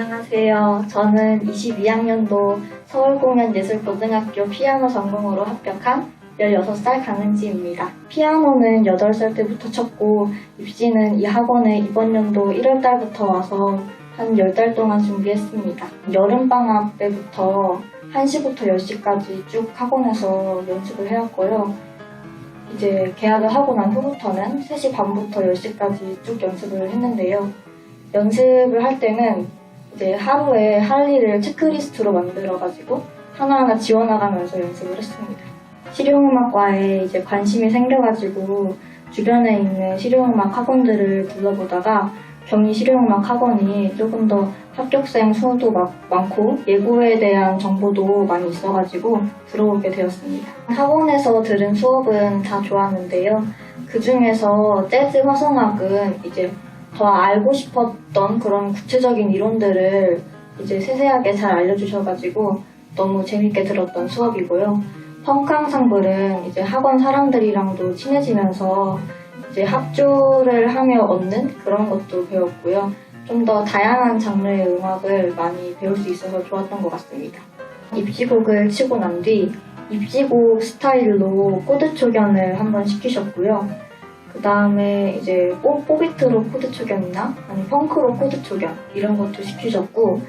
안녕하세요. 저는 22학년도 서울공연예술고등학교 피아노 전공으로 합격한 16살 강은지입니다. 피아노는 8살 때부터 쳤고 입시는 이 학원에 이번 연도 1월 달부터 와서 한 10달 동안 준비했습니다. 여름방학 때부터 1시부터 10시까지 쭉 학원에서 연습을 해왔고요. 이제 계약을 하고 난 후부터는 3시 반부터 10시까지 쭉 연습을 했는데요. 연습을 할 때는 이제 하루에 할 일을 체크리스트로 만들어가지고 하나하나 지워나가면서 연습을 했습니다. 실용음악과에 이제 관심이 생겨가지고 주변에 있는 실용음악 학원들을 둘러보다가 경희 실용음악 학원이 조금 더 합격생 수도 막- 많고 예고에 대한 정보도 많이 있어가지고 들어오게 되었습니다. 학원에서 들은 수업은 다 좋았는데요. 그 중에서 재즈 화성학은 이제 더 알고 싶었던 그런 구체적인 이론들을 이제 세세하게 잘 알려주셔가지고 너무 재밌게 들었던 수업이고요. 펑크 앙상블은 이제 학원 사람들이랑도 친해지면서 이제 합주를 하며 얻는 그런 것도 배웠고요. 좀 더 다양한 장르의 음악을 많이 배울 수 있어서 좋았던 것 같습니다. 입시곡을 치고 난 뒤 입시곡 스타일로 코드 초견을 한번 시키셨고요. 그 다음에 이제 뽀, 뽀비트로 코드 초견이나 아니 펑크로 코드 초견 이런 것도 시키셨고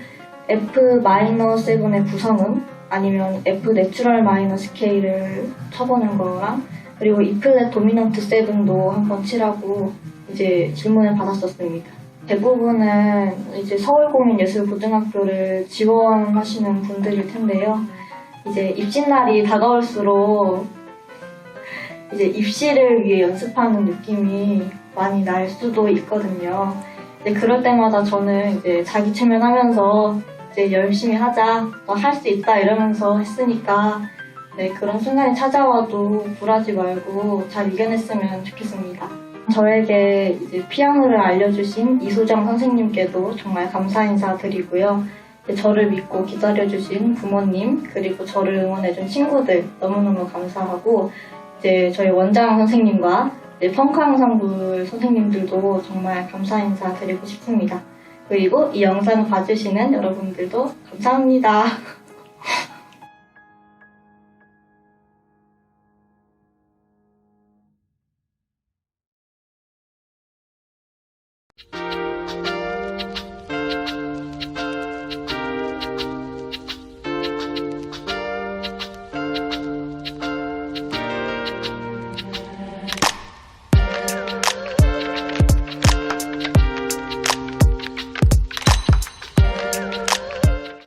F 마이너 7의 구성음 아니면 F 내추럴 마이너 스케일을 쳐보는 거랑 그리고 E 플랫 도미넌트 7도 한번 치라고 이제 질문을 받았었습니다. 대부분은 이제 서울공인예술고등학교를 지원하시는 분들일 텐데요. 이제 입시날이 다가올수록 이제 입시를 위해 연습하는 느낌이 많이 날 수도 있거든요. 이제 그럴 때마다 저는 이제 자기 체면하면서 이제 열심히 하자, 너할수 있다 이러면서 했으니까 네, 그런 순간이 찾아와도 굴하지 말고 잘 이겨냈으면 좋겠습니다. 저에게 이제 피아노를 알려주신 이소정 선생님께도 정말 감사 인사 드리고요. 이제 저를 믿고 기다려주신 부모님, 그리고 저를 응원해준 친구들 너무너무 감사하고, 이제 저희 원장 선생님과 이제 펑크 앙상블 선생님들도 정말 감사 인사 드리고 싶습니다. 그리고 이 영상 봐주시는 여러분들도 감사합니다.